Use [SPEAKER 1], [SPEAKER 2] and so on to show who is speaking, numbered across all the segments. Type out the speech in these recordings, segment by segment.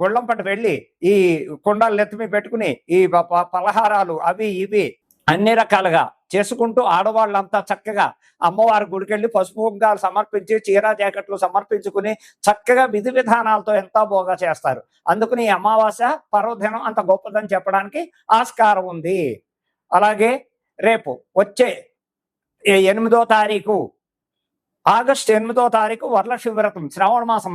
[SPEAKER 1] గుళ్ళం పట్టు వెళ్ళి ఈ కుండలు నెత్తిమి పెట్టుకుని ఈ పలహారాలు అవి ఇవి అన్ని రకాలుగా చేసుకుంటూ ఆడవాళ్ళంతా చక్కగా అమ్మవారి గుడికెళ్ళి పసుపు కుంకాలు సమర్పించి చీర జాకెట్లు సమర్పించుకుని చక్కగా విధి విధానాలతో ఎంతో బోగా చేస్తారు. అందుకని ఈ అమావాస్య పర్వదినం అంత గొప్పదని చెప్పడానికి ఆస్కారం ఉంది. అలాగే రేపు వచ్చే ఎనిమిదో తారీఖు ఆగస్టు ఎనిమిదో తారీఖు వరలక్ష్మి వ్రతం శ్రావణ మాసం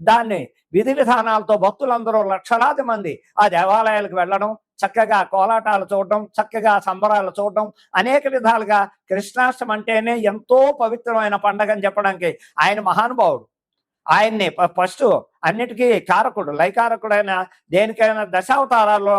[SPEAKER 1] దాన్ని విధి విధానాలతో భక్తులందరూ లక్షలాది మంది ఆ దేవాలయాలకు వెళ్ళడం చక్కగా కోలాటాలు చూడడం చక్కగా సంబరాలు చూడడం అనేక విధాలుగా కృష్ణాష్టమి అంటేనే ఎంతో పవిత్రమైన పండగ అని చెప్పడానికి ఆయన మహానుభావుడు. ఆయన్ని ఫస్ట్ అన్నిటికీ కారకుడు లైకారకుడైన దేనికైనా దశావతారాల్లో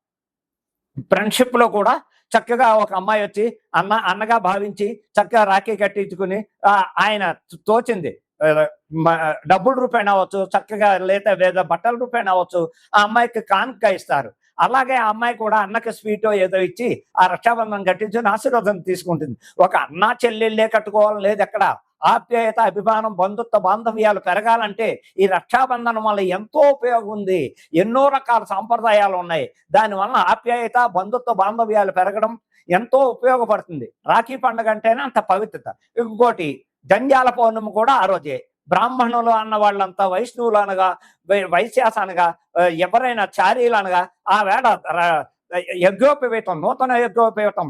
[SPEAKER 1] ఫ్రెండ్షిప్లో కూడా చక్కగా ఒక అమ్మాయి వచ్చి అన్న అన్నగా భావించి చక్కగా రాఖీ కట్టించుకుని ఆయన తోచింది. డబ్బుల రూపాయన అవ్వచ్చు చక్కగా లేదా లేదా బట్టల రూపాయన అవ్వచ్చు ఆ అమ్మాయికి కానుక ఇస్తారు. అలాగే ఆ అమ్మాయి కూడా అన్నకి స్వీట్ ఏదో ఇచ్చి ఆ రక్షాబంధనం కట్టించుకుని ఆశీర్వాదం తీసుకుంటుంది. ఒక అన్న చెల్లెళ్ళే కట్టుకోవాలని లేదు ఎక్కడ? ఆప్యాయత అభిమానం బంధుత్వ బాంధవ్యాలు పెరగాలంటే ఈ రక్షాబంధనం వల్ల ఎంతో ఉపయోగం ఉంది. ఎన్నో రకాల సాంప్రదాయాలు ఉన్నాయి. దానివల్ల ఆప్యాయత బంధుత్వ బాంధవ్యాలు పెరగడం ఎంతో ఉపయోగపడుతుంది. రాఖీ పండుగ అంటేనే అంత పవిత్రత. ఇంకోటి జంజాల పౌర్ణమి కూడా ఆ రోజే. బ్రాహ్మణులు అన్న వాళ్ళంతా వైష్ణవులు అనగా వైశ్యాస అనగా ఎవరైనా చారీలు అనగా ఆ వేళ యజ్ఞోపవేతం నూతన యజ్ఞోపవేతం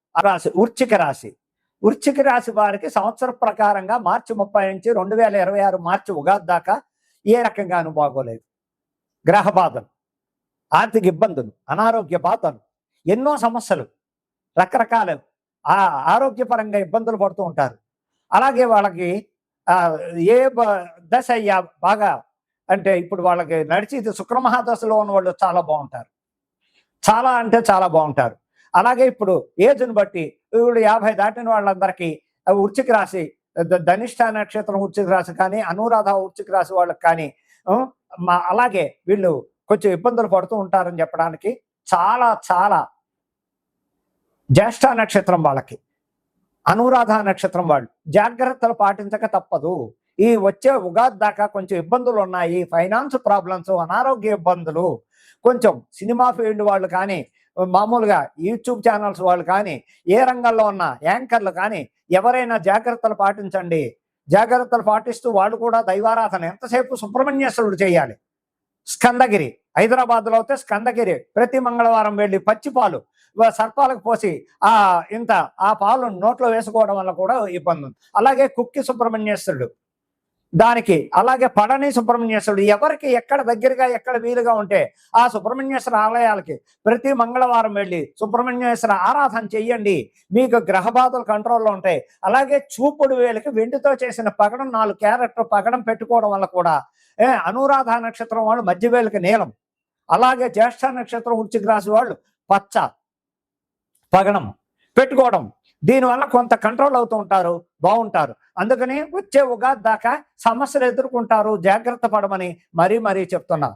[SPEAKER 1] రాశి వృచ్చిక రాశి. వృచ్చిక రాశి వారికి సంవత్సర ప్రకారంగా మార్చి ముప్పై నుంచి రెండు వేల ఇరవై ఆరు మార్చి ఉగాది దాకా ఏ రకంగానూ బాగోలేదు. గ్రహ బాధలు ఆర్థిక ఇబ్బందులు అనారోగ్య బాధలు ఎన్నో సమస్యలు రకరకాల ఆ ఆరోగ్యపరంగా ఇబ్బందులు పడుతూ ఉంటారు. అలాగే వాళ్ళకి ఏ బ- దశ అయ్యా బాగా అంటే ఇప్పుడు వాళ్ళకి నడిచి శుక్రమహాదశలో ఉన్న వాళ్ళు చాలా బాగుంటారు. చాలా అంటే చాలా బాగుంటారు. అలాగే ఇప్పుడు ఏజ్ని బట్టి ఇప్పుడు యాభై దాటిన వాళ్ళందరికీ ఆ రాశి ధనిష్ట నక్షత్రం వృశ్చిక రాశి కానీ అనురాధ వృశ్చిక రాశి వాళ్ళకి కానీ మా అలాగే వీళ్ళు కొంచెం ఇబ్బందులు పడుతూ ఉంటారని చెప్పడానికి చాలా చాలా జ్యేష్ఠ నక్షత్రం వాళ్ళకి అనురాధ నక్షత్రం వాళ్ళు జాగ్రత్తలు పాటించక తప్పదు. ఈ వచ్చే ఉగాది దాకా కొంచెం ఇబ్బందులు ఉన్నాయి ఫైనాన్స్ ప్రాబ్లమ్స్ అనారోగ్య ఇబ్బందులు కొంచెం సినిమా ఫీల్డ్ వాళ్ళు కానీ మామూలుగా యూట్యూబ్ ఛానల్స్ వాళ్ళు కానీ ఏ రంగంలో ఉన్న యాంకర్లు కానీ ఎవరైనా జాగ్రత్తలు పాటించండి. జాగ్రత్తలు పాటిస్తూ వాళ్ళు కూడా దైవారాధన ఎంతసేపు సుబ్రహ్మణ్యేశ్వరుడు చేయాలి? స్కందగిరి హైదరాబాద్లో అయితే స్కందగిరి ప్రతి మంగళవారం వెళ్ళి పచ్చి పాలు సర్పాలకు పోసి ఆ ఇంత ఆ పాలు నోట్లో వేసుకోవడం వల్ల కూడా ఇబ్బంది ఉంది. అలాగే కుక్కి సుబ్రహ్మణ్యేశ్వరుడు దానికి. అలాగే పడని సుబ్రహ్మణ్యేశ్వరుడు ఎవరికి ఎక్కడ దగ్గరగా ఎక్కడ వీలుగా ఉంటే ఆ సుబ్రహ్మణ్యేశ్వర ఆలయాలకి ప్రతి మంగళవారం వెళ్ళి సుబ్రహ్మణ్యేశ్వర ఆరాధన చెయ్యండి. మీకు గ్రహ బాధలు కంట్రోల్లో ఉంటాయి. అలాగే చూపుడు వేలకి వెండితో చేసిన పగడం నాలుగు క్యారెక్టర్ పగడం పెట్టుకోవడం వల్ల కూడా అనురాధ నక్షత్రం వాళ్ళు మధ్యవేలకి నీలం. అలాగే జ్యేష్ఠ నక్షత్రం వృశ్చిక రాశి వాళ్ళు పచ్చ పగడం పెట్టుకోవడం. దీనివల్ల కొంత కంట్రోల్ అవుతూ ఉంటారు బాగుంటారు. అందుకని వచ్చే ఉగాది దాకా సమస్యలు ఎదుర్కొంటారు జాగ్రత్త పడమని మరీ మరీ చెప్తున్నా.